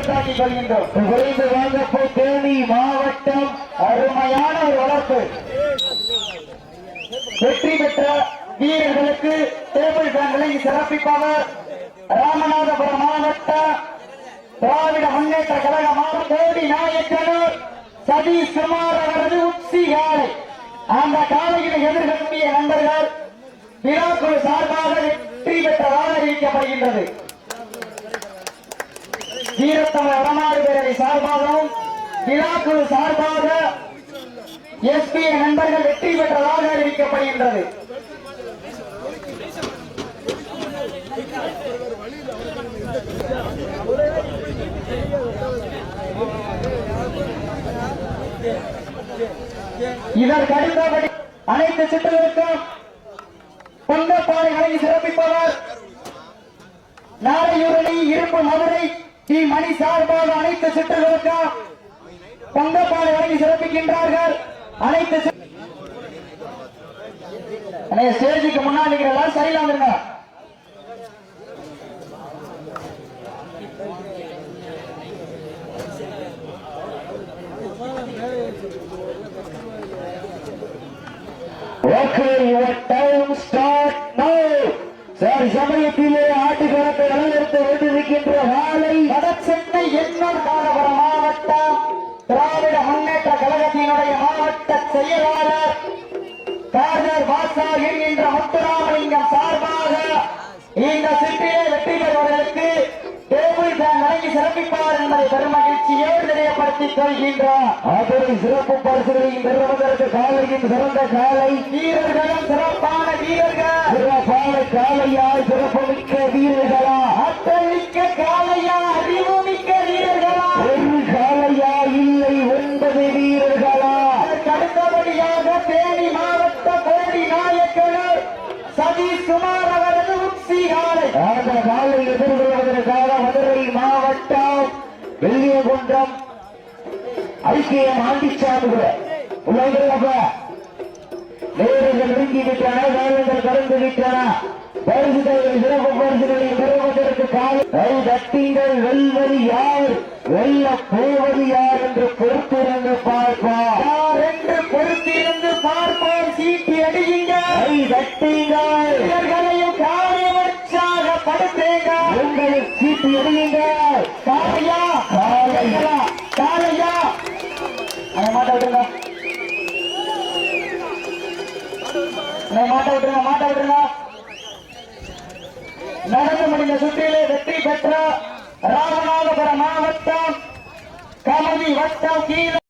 உறுத்தாக்கிக் கொள்கின்றோம் வாங்கப்போ தேனி மாவட்டம் அருமையான ஒரு வளர்ப்பு. வெற்றி பெற்ற வீரர்களுக்கு டேபிள் பேன்களை சிறப்பிப்பவர் ராமநாதபுரம் மாவட்ட திராவிட முன்னேற்ற கழக மாவட்ட கோடி நாயக்கனூர் சதீஷ் குமார் அவரது உச்சி காலை அந்த காலையில் எதிர்கொண்டிய நண்பர்கள் விழாக்குழு சார்பாக வெற்றி பெற்றதாக அறிவிக்கப்படுகின்றது. வீரத்தமிழ் வடநாடு பேரவை சார்பாகவும் விழாக்குழு சார்பாக எஸ்பி நண்பர்கள் வெற்றி பெற்றதாக அறிவிக்கப்படுகின்றது. இதற்கு அடுத்தபடி அனைத்து சுற்றுகளுக்கும் பொங்கப்பாறை பாறைகளை சிறப்பிப்பவர். நாரையூரணி இருப்பு மதுரை டி மணி சார்பாக அனைத்து சுற்றுகளுக்கும் பொங்கப்பாடு வழங்கி சிறப்பிக்கின்றார்கள். அனைத்து ஸ்டேஜுக்கு முன்னாடி இருக்கிறதா சரியில்ல வந்துருங்க Okay, சார் ஆட்டு ஆட்டுக்களத்தை அலங்கரித்து கொண்டிருக்கின்ற வாழை வடசென்னை எண்ணூர் காலபுரம் மாவட்டம் திராவிட முன்னேற்ற கழகத்தினுடைய மாவட்ட செயலாளர் கார்னர் வாசா என்கின்ற முத்துராமலிங்கம் சார்பாக இந்த சிற்பியை வெற்றி பெறுவதற்கு டேபிள் பேன் வழங்கி சிறப்பிப்பார் என்பதை பெருமகிழ்ச்சியோடு தெரியப்படுத்திக் கொள்கின்றார் அதனை சிறப்பு பரிசுகளையும் பெறுவதற்கு காலையின் சிறந்த காலை. வீரர்களும் சிறப்பான வீரர்கள். சிறப்பான காலையாய் சிறப்புமிக்க வீரர்களா. அத்தமிக்க காலையா அறிவுமிக்க வீரர்களா. ஒரு காலையா இல்லை ஒன்பது வீரர்களா. அடுத்தபடியாக தேனி மாவட்ட கோடி நாயக்கர் சதீஷ் குமார் அவரது உச்சி காலை. அந்த காலை எதிர்கொள்வதற்காக மதுரை மாவட்டம் வெள்ளியகுன்றம் ஐக்கியம் ஆண்டிச்சாமிகள் உள்ளவர்களப்ப நேரங்கள் நெருங்கி விட்டன வேலைகள் கடந்து விட்டன. பரிசுகளை சிறப்பு பரிசுகளை பெறுவதற்கு காலை கை தட்டிங்கள் வெல்வது யார்? வெல்ல போவது யார் என்று பொறுத்திருந்து பார்ப்பார். யார் என்று பொறுத்திருந்து பார்ப்போம் சீட்டி அடியுங்க கை தட்டிங்கள். இவர்களையும் காரிய உற்சாகப்படுத்துங்க உங்களை சீட்டி அடியுங்க காலையா காலையா காலையா அதை மாட்ட விட்டுருங்க அதை மாட்ட விட்டுருங்க மாட்ட விட்டுருங்க நடந்து முடிந்த சுற்றிலே வெற்றி பெற்ற ராமநாதபுரம் மாவட்டம் கமதி வட்டம் கீழ